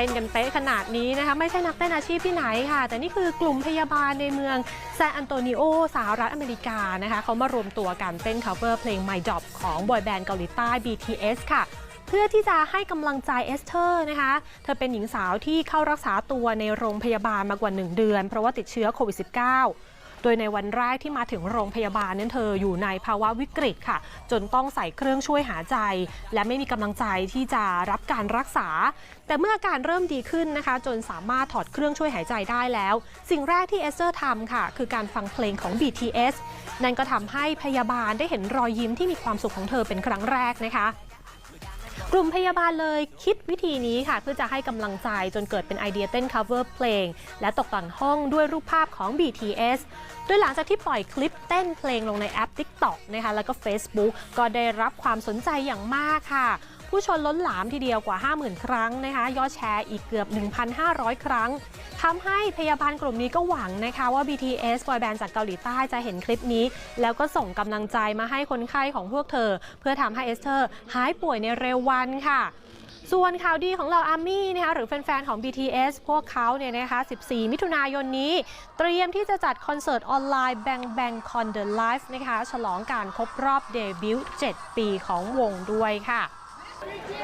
ต้นกันเป๊ะขนาดนี้นะคะไม่ใช่นักเต้นอาชีพที่ไหนค่ะ แต่นี่คือกลุ่มพยาบาลในเมืองแซนอันโตนิโอสหรัฐอเมริกานะคะเขามารวมตัวกันเต้น cover เพลง My Job ของบอยแบนด์เกาหลีใต้ BTS ค่ะเพื่อที่จะให้กำลังใจเอสเธอร์นะคะ เธอเป็นหญิงสาวที่เข้ารักษาตัวในโรงพยาบาลมากว่า 1 เดือน เพราะว่าติดเชื้อโควิด -19 โดยในวันแรกที่มาถึงโรงพยาบาลนั้นเธออยู่ในภาวะวิกฤตค่ะ จนต้องใส่เครื่องช่วยหายใจ และไม่มีกำลังใจที่จะรับการรักษา แต่เมื่ออาการเริ่มดีขึ้นนะคะ จนสามารถถอดเครื่องช่วยหายใจได้แล้ว สิ่งแรกที่เอสเธอร์ทำค่ะ คือการฟังเพลงของ BTS นั่นก็ทำให้พยาบาลได้เห็นรอยยิ้มที่มีความสุขของเธอเป็นครั้งแรกนะคะ กลุ่มพยาบาลเลยคิดวิธีนี้ค่ะ เพื่อจะให้กำลังใจจนเกิดเป็นไอเดียเต้น cover เพลง และตกแต่งห้องด้วยรูปภาพของ BTS โดยหลังจากที่ปล่อยคลิปเต้นเพลงลงในแอป TikTok นะคะแล้วก็ Facebook ก็ได้รับความสนใจอย่างมากค่ะผู้ชนล้นหลามทีเดียวกว่า 50,000 ครั้งนะคะ ยอดแชร์อีกเกือบ 1,500 ครั้ง ทำให้พยาบาลกลุ่มนี้ก็หวังนะคะว่า BTS บอยแบนด์จากเกาหลีใต้จะเห็นคลิปนี้ แล้วก็ส่งกำลังใจมาให้คนไข้ของพวกเธอ เพื่อทำให้เอสเธอร์หายป่วยในเร็ววันค่ะส่วนข่าวดีของเราอาร์มี่นะคะหรือแฟน ๆ ของ BTS พวกเขาเนี่ยนะคะ 14 มิถุนายนนี้ เตรียมที่จะจัดคอนเสิร์ตออนไลน์ Bang Bang Con The Live นะคะ ฉลองการครบรอบเดบิวต์ 7 ปีของวงด้วยค่ะ